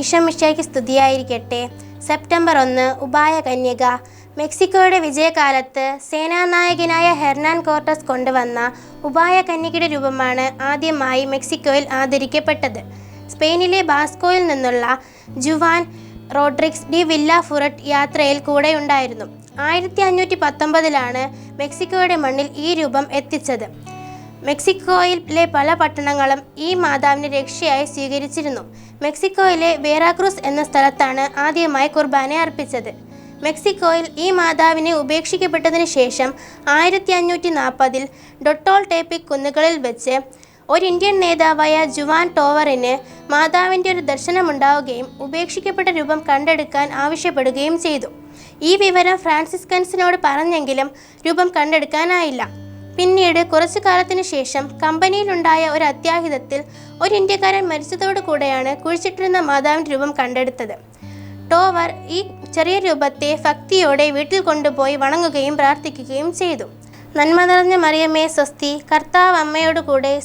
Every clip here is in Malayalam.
ഈശോമിശയ്ക്ക് സ്തുതിയായിരിക്കട്ടെ. സെപ്റ്റംബർ ഒന്ന് ഉപായ കന്യക മെക്സിക്കോയുടെ വിജയകാലത്ത് സേനാനായകനായ ഹെർനാൻ കോർട്ടസ് കൊണ്ടുവന്ന ഉപായ കന്യകയുടെ രൂപമാണ് ആദ്യമായി മെക്സിക്കോയിൽ ആദരിക്കപ്പെട്ടത്. സ്പെയിനിലെ ബാസ്കോയിൽ നിന്നുള്ള Juan Rodriguez de Villafuerte യാത്രയിൽ കൂടെയുണ്ടായിരുന്നു. ആയിരത്തി അഞ്ഞൂറ്റി പത്തൊമ്പതിലാണ് മെക്സിക്കോയുടെ മണ്ണിൽ ഈ രൂപം എത്തിച്ചത്. മെക്സിക്കോയിലെ പല പട്ടണങ്ങളും ഈ മാതാവിനെ രക്ഷയായി സ്വീകരിച്ചിരുന്നു. മെക്സിക്കോയിലെ വേറാക്രൂസ് എന്ന സ്ഥലത്താണ് ആദ്യമായി കുർബാന അർപ്പിച്ചത്. മെക്സിക്കോയിൽ ഈ മാതാവിനെ ഉപേക്ഷിക്കപ്പെട്ടതിന് ശേഷം ആയിരത്തി അഞ്ഞൂറ്റി നാൽപ്പതിൽ ഡൊട്ടോൾ ടേപ്പിക് കുന്നുകളിൽ വെച്ച് ഒരു ഇന്ത്യൻ നേതാവായ ജുവാൻ ടോവറിന് മാതാവിന്റെ ഒരു ദർശനമുണ്ടാവുകയും ഉപേക്ഷിക്കപ്പെട്ട രൂപം കണ്ടെടുക്കാൻ ആവശ്യപ്പെടുകയും ചെയ്തു. ഈ വിവരം ഫ്രാൻസിസ്കൻസിനോട് പറഞ്ഞെങ്കിലും രൂപം കണ്ടെടുക്കാനായില്ല. പിന്നീട് കുറച്ചു കാലത്തിനു ശേഷം കമ്പനിയിലുണ്ടായ ഒരു അത്യാഹിതത്തിൽ ഒരു ഇന്ത്യക്കാരൻ മരിച്ചതോടു കൂടെയാണ് കുഴിച്ചിട്ടിരുന്ന മാതാവിന്റെ രൂപം കണ്ടെടുത്തത്. ടോവർ ഈ ചെറിയ രൂപത്തെ ഭക്തിയോടെ വീട്ടിൽ കൊണ്ടുപോയി വണങ്ങുകയും പ്രാർത്ഥിക്കുകയും ചെയ്തു. നന്മ നിറഞ്ഞ മറിയമ്മേ സ്വസ്തി കർത്താവ് അമ്മയോട് കൂടെ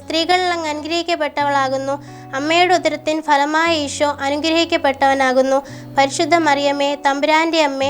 അനുഗ്രഹിക്കപ്പെട്ടവളാകുന്നു. അമ്മയുടെ ഉദരത്തിൻ ഫലമായ ഈശോ അനുഗ്രഹിക്കപ്പെട്ടവനാകുന്നു. പരിശുദ്ധ മറിയമ്മേ തമ്പുരാന്റെ അമ്മേ